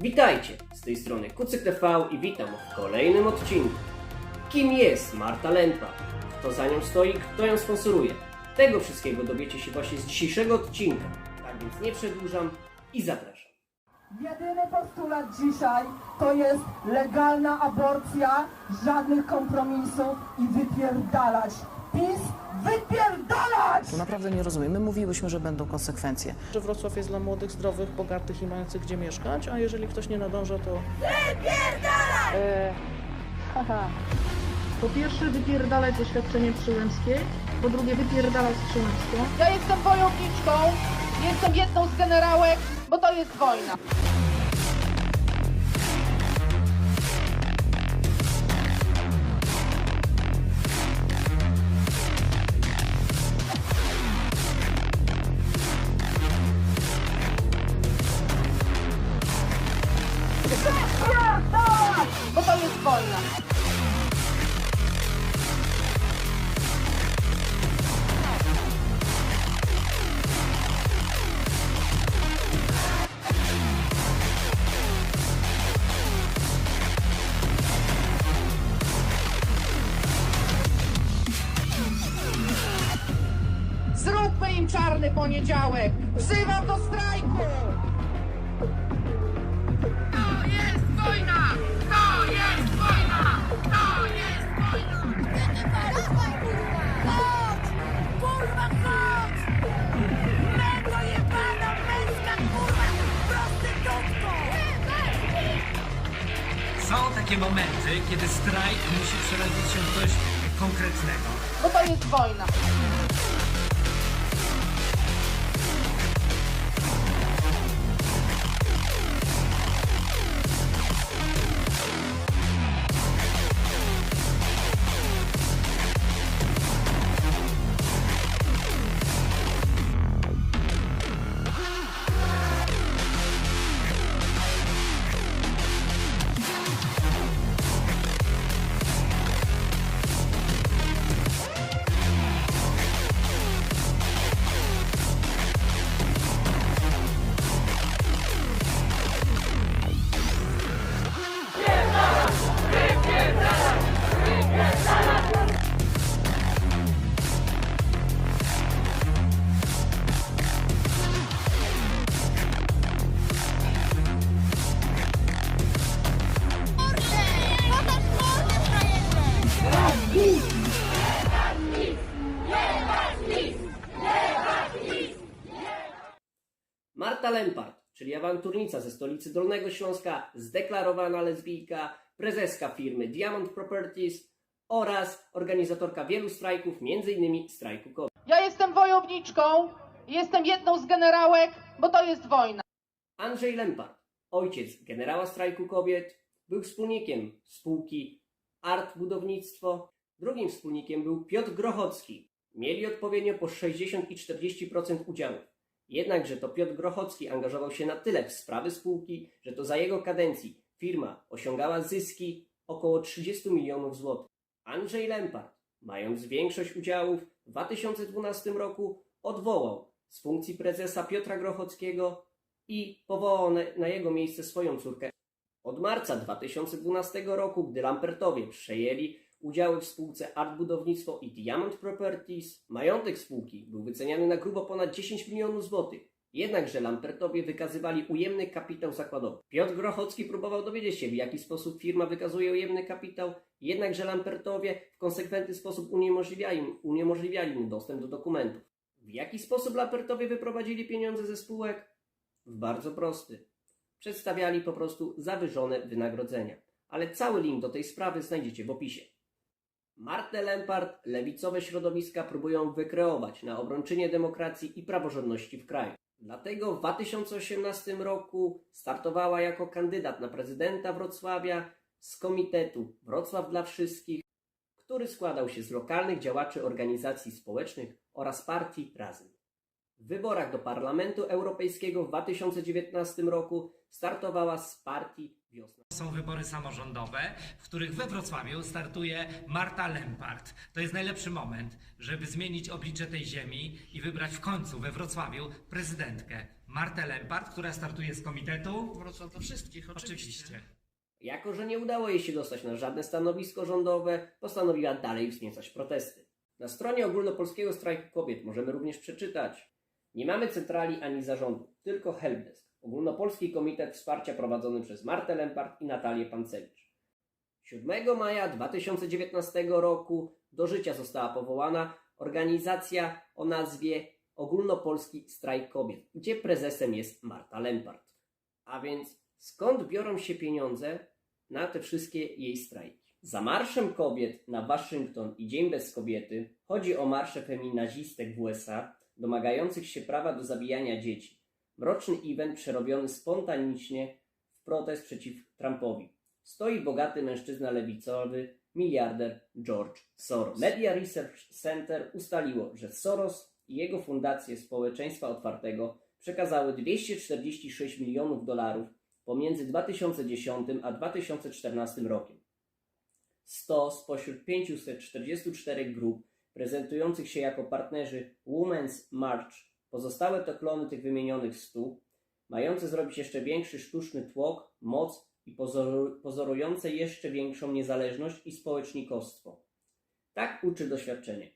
Witajcie, z tej strony Kucyk TV i witam w kolejnym odcinku. Kim jest Marta Lempa? Kto za nią stoi, kto ją sponsoruje? Tego wszystkiego dowiecie się właśnie z dzisiejszego odcinka. Tak więc nie przedłużam i zapraszam. Jedyny postulat dzisiaj to jest legalna aborcja, żadnych kompromisów i wypierdalać. PiS, wypierdalać! To naprawdę nie rozumiem. My mówiłyśmy, że będą konsekwencje. że Wrocław jest dla młodych, zdrowych, bogatych i mających gdzie mieszkać, a jeżeli ktoś nie nadąża, to Po pierwsze wypierdalać ze świadczeniem przyłębskie, po drugie wypierdalać z przyłębską. Ja jestem wojowniczką, jestem jedną z generałek, bo to jest wojna. Poniedziałek! Wzywam do strajku! Marta Lempart, czyli awanturnica ze stolicy Dolnego Śląska, zdeklarowana lesbijka, prezeska firmy Diamond Properties oraz organizatorka wielu strajków, m.in. strajku kobiet. Ja jestem wojowniczką, jestem jedną z generałek, bo to jest wojna. Andrzej Lempart, ojciec generała strajku kobiet, był wspólnikiem spółki Art Budownictwo. Drugim wspólnikiem był Piotr Grochocki. Mieli odpowiednio po 60 i 40% udziałów. Jednakże to Piotr Grochocki angażował się na tyle w sprawy spółki, że to za jego kadencji firma osiągała zyski około 30 milionów złotych. Andrzej Lempart, mając większość udziałów w 2012 roku, odwołał z funkcji prezesa Piotra Grochockiego i powołał na, jego miejsce swoją córkę. Od marca 2012 roku, gdy Lampertowie przejęli udziały w spółce Art Budownictwo i Diamond Properties, majątek spółki był wyceniany na grubo ponad 10 milionów złotych. Jednakże Lampertowie wykazywali ujemny kapitał zakładowy. Piotr Grochocki próbował dowiedzieć się, w jaki sposób firma wykazuje ujemny kapitał, jednakże Lampertowie w konsekwentny sposób uniemożliwiali, uniemożliwiali mu dostęp do dokumentów. W jaki sposób Lampertowie wyprowadzili pieniądze ze spółek? W bardzo prosty. Przedstawiali po prostu zawyżone wynagrodzenia. Ale cały link do tej sprawy znajdziecie w opisie. Martę Lempart lewicowe środowiska próbują wykreować na obrończynie demokracji i praworządności w kraju. Dlatego w 2018 roku startowała jako kandydat na prezydenta Wrocławia z komitetu Wrocław dla Wszystkich, który składał się z lokalnych działaczy organizacji społecznych oraz partii Razem. W wyborach do Parlamentu Europejskiego w 2019 roku startowała z partii Wiosna. Są wybory samorządowe, w których we Wrocławiu startuje Marta Lempart. To jest najlepszy moment, żeby zmienić oblicze tej ziemi i wybrać w końcu we Wrocławiu prezydentkę Martę Lempart, która startuje z komitetu. Wrocław do wszystkich, Oczywiście. Jako, że nie udało jej się dostać na żadne stanowisko rządowe, postanowiła dalej wzniecać protesty. Na stronie ogólnopolskiego strajku kobiet możemy również przeczytać Nie mamy centrali ani zarządu, tylko helpdesk. Ogólnopolski Komitet Wsparcia prowadzony przez Martę Lempart i Natalię Pancewicz. 7 maja 2019 roku do życia została powołana organizacja o nazwie Ogólnopolski Strajk Kobiet, gdzie prezesem jest Marta Lempart. A więc skąd biorą się pieniądze na te wszystkie jej strajki? Za Marszem Kobiet na Waszyngton i Dzień Bez Kobiety chodzi o marsze feminazistek w USA domagających się prawa do zabijania dzieci. Mroczny event przerobiony spontanicznie w protest przeciw Trumpowi. Stoi bogaty mężczyzna lewicowy, miliarder George Soros. Media Research Center ustaliło, że Soros i jego fundacje społeczeństwa otwartego przekazały 246 milionów dolarów pomiędzy 2010 a 2014 rokiem. 100 spośród 544 grup prezentujących się jako partnerzy Women's March, pozostałe to klony tych wymienionych 100, mające zrobić jeszcze większy sztuczny tłok, moc i pozoru, pozorujące jeszcze większą niezależność i społecznikostwo. Tak uczy doświadczenie.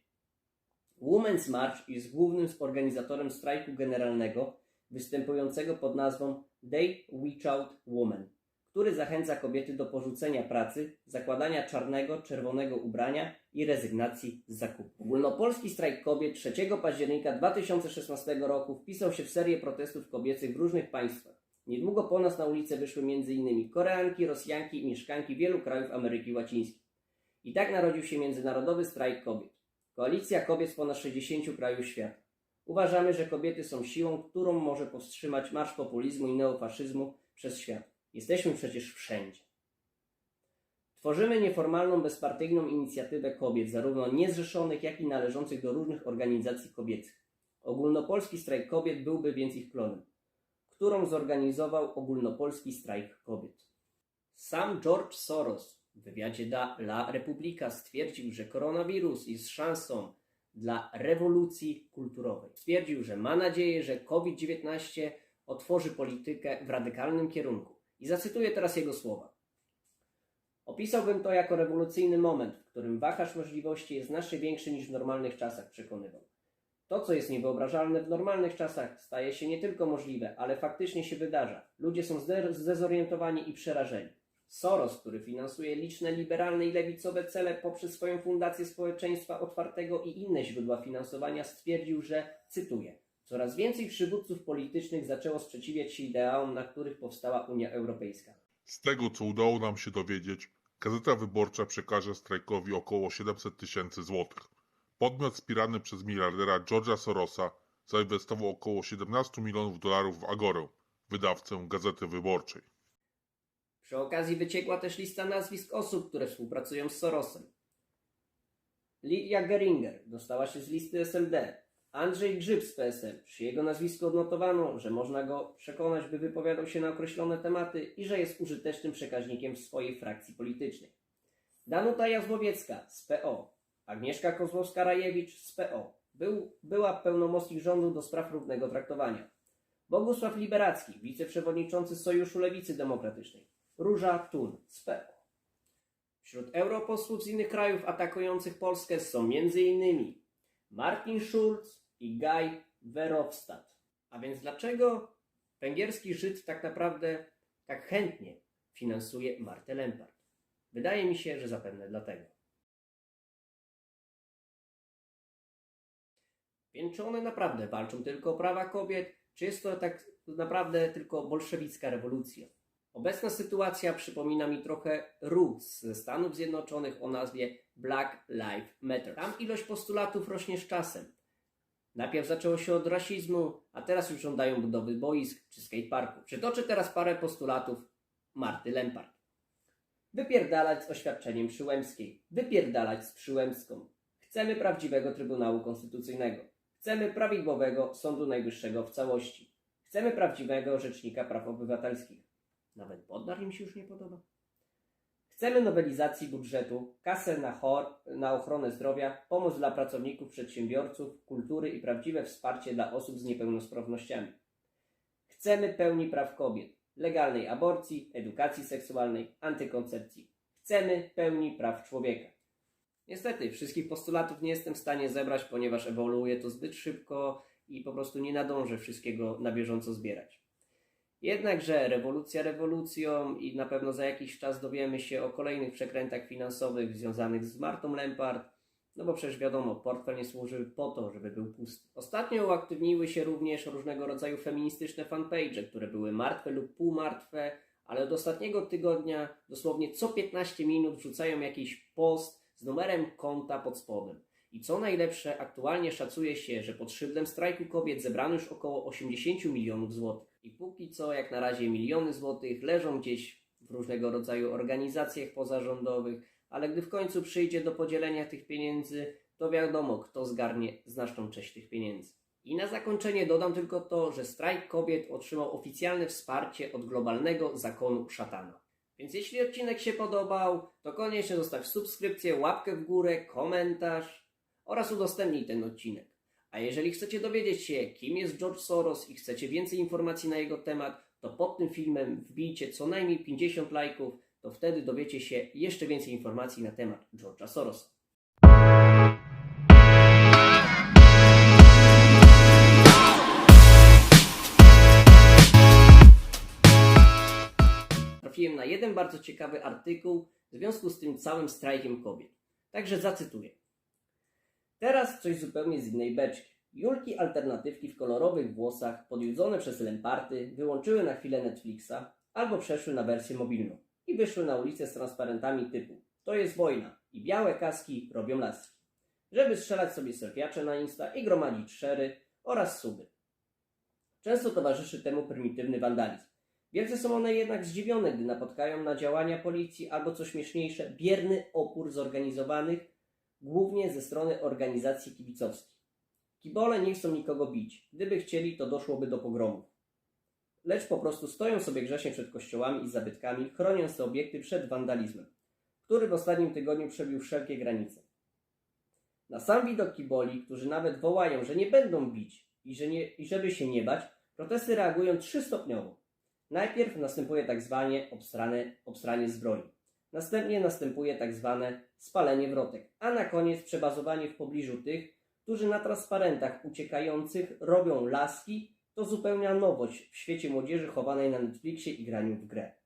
Women's March jest głównym organizatorem strajku generalnego występującego pod nazwą They Reach Out Women, który zachęca kobiety do porzucenia pracy, zakładania czarnego, czerwonego ubrania i rezygnacji z zakupu. Ogólnopolski strajk kobiet 3 października 2016 roku wpisał się w serię protestów kobiecych w różnych państwach. Niedługo po nas na ulicę wyszły m.in. Koreanki, Rosjanki i mieszkanki wielu krajów Ameryki Łacińskiej. I tak narodził się Międzynarodowy Strajk Kobiet. Koalicja kobiet z ponad 60 krajów świata. Uważamy, że kobiety są siłą, którą może powstrzymać marsz populizmu i neofaszyzmu przez świat. Jesteśmy przecież wszędzie. Tworzymy nieformalną, bezpartyjną inicjatywę kobiet, zarówno niezrzeszonych, jak i należących do różnych organizacji kobiecych. Ogólnopolski strajk kobiet byłby więc ich klonem, którą zorganizował Ogólnopolski strajk kobiet. Sam George Soros w wywiadzie dla La Repubblica stwierdził, że koronawirus jest szansą dla rewolucji kulturowej. Stwierdził, że ma nadzieję, że COVID-19 otworzy politykę w radykalnym kierunku. I zacytuję teraz jego słowa. Opisałbym to jako rewolucyjny moment, w którym wachlarz możliwości jest znacznie większy niż w normalnych czasach, przekonywał. To, co jest niewyobrażalne w normalnych czasach, staje się nie tylko możliwe, ale faktycznie się wydarza. Ludzie są zde- zdezorientowani i przerażeni. Soros, który finansuje liczne liberalne i lewicowe cele poprzez swoją Fundację Społeczeństwa Otwartego i inne źródła finansowania, stwierdził, że, cytuję, coraz więcej przywódców politycznych zaczęło sprzeciwiać się ideałom, na których powstała Unia Europejska. Z tego, co udało nam się dowiedzieć, Gazeta Wyborcza przekaże strajkowi około 700 tysięcy złotych. Podmiot wspierany przez miliardera George'a Sorosa zainwestował około 17 milionów dolarów w Agorę, wydawcę Gazety Wyborczej. Przy okazji wyciekła też lista nazwisk osób, które współpracują z Sorosem. Lidia Geringer dostała się z listy SLD. Andrzej Grzyb z PSL. Przy jego nazwisku odnotowano, że można go przekonać, by wypowiadał się na określone tematy i że jest użytecznym przekaźnikiem w swojej frakcji politycznej. Danuta Jazłowiecka z PO. Agnieszka Kozłowska-Rajewicz z PO. Był, była pełnomocnik rządu do spraw równego traktowania. Bogusław Liberacki, wiceprzewodniczący Sojuszu Lewicy Demokratycznej. Róża Tun z PO. Wśród europosłów z innych krajów atakujących Polskę są m.in. Martin Schulz i Guy Verhofstadt. A więc dlaczego węgierski Żyd tak naprawdę tak chętnie finansuje Martę Lempart? Wydaje mi się, że zapewne dlatego. Więc czy one naprawdę walczą tylko o prawa kobiet, czy jest to tak naprawdę tylko bolszewicka rewolucja? Obecna sytuacja przypomina mi trochę ruch ze Stanów Zjednoczonych o nazwie Black Lives Matter. Tam ilość postulatów rośnie z czasem. Najpierw zaczęło się od rasizmu, a teraz już żądają budowy boisk czy skateparków. Przytoczę teraz parę postulatów Marty Lempart. Wypierdalać z oświadczeniem Przyłębskiej. Wypierdalać z Przyłębską. Chcemy prawdziwego Trybunału Konstytucyjnego. Chcemy prawidłowego Sądu Najwyższego w całości. Chcemy prawdziwego Rzecznika Praw Obywatelskich. Nawet Bodnar im się już nie podoba. Chcemy nowelizacji budżetu, kasę na, chor, na ochronę zdrowia, pomoc dla pracowników, przedsiębiorców, kultury i prawdziwe wsparcie dla osób z niepełnosprawnościami. Chcemy pełni praw kobiet, legalnej aborcji, edukacji seksualnej, antykoncepcji. Chcemy pełni praw człowieka. Niestety, wszystkich postulatów nie jestem w stanie zebrać, ponieważ ewoluuje to zbyt szybko i po prostu nie nadążę wszystkiego na bieżąco zbierać. Jednakże rewolucja rewolucją i na pewno za jakiś czas dowiemy się o kolejnych przekrętach finansowych związanych z Martą Lempart, no bo przecież wiadomo, portfel nie służy po to, żeby był pusty. Ostatnio uaktywniły się również różnego rodzaju feministyczne fanpage, które były martwe lub półmartwe, ale od ostatniego tygodnia dosłownie co 15 minut wrzucają jakiś post z numerem konta pod spodem. I co najlepsze, aktualnie szacuje się, że pod szyldem strajku kobiet zebrano już około 80 milionów złotych. I póki co, jak na razie, miliony złotych leżą gdzieś w różnego rodzaju organizacjach pozarządowych, ale gdy w końcu przyjdzie do podzielenia tych pieniędzy, to wiadomo, kto zgarnie znaczną część tych pieniędzy. I na zakończenie dodam tylko to, że strajk kobiet otrzymał oficjalne wsparcie od globalnego zakonu szatana. Więc jeśli odcinek się podobał, to koniecznie zostaw subskrypcję, łapkę w górę, komentarz oraz udostępnij ten odcinek. A jeżeli chcecie dowiedzieć się, kim jest George Soros i chcecie więcej informacji na jego temat, to pod tym filmem wbijcie co najmniej 50 lajków, to wtedy dowiecie się jeszcze więcej informacji na temat George'a Sorosa. Trafiłem na jeden bardzo ciekawy artykuł w związku z tym całym strajkiem kobiet. Także zacytuję. Teraz coś zupełnie z innej beczki. Julki alternatywki w kolorowych włosach, podjudzone przez lemparty, wyłączyły na chwilę Netflixa albo przeszły na wersję mobilną i wyszły na ulicę z transparentami typu to jest wojna i białe kaski robią laski, żeby strzelać sobie selfiacze na Insta i gromadzić szery oraz suby. Często towarzyszy temu prymitywny wandalizm. Wielce są one jednak zdziwione, gdy napotkają na działania policji albo co śmieszniejsze, bierny opór zorganizowanych głównie ze strony organizacji kibicowskich. Kibole nie chcą nikogo bić. Gdyby chcieli, to doszłoby do pogromów. Lecz po prostu stoją sobie grzecznie przed kościołami i zabytkami, chroniąc te obiekty przed wandalizmem, który w ostatnim tygodniu przebił wszelkie granice. Na sam widok kiboli, którzy nawet wołają, że nie będą bić i, że nie, i żeby się nie bać, protesty reagują trzystopniowo. Najpierw następuje tak zwane obstrane, obstranie zbroi. Następnie następuje tak zwane spalenie wrotek, a na koniec przebazowanie w pobliżu tych, którzy na transparentach uciekających robią laski, to zupełna nowość w świecie młodzieży chowanej na Netflixie i graniu w grę.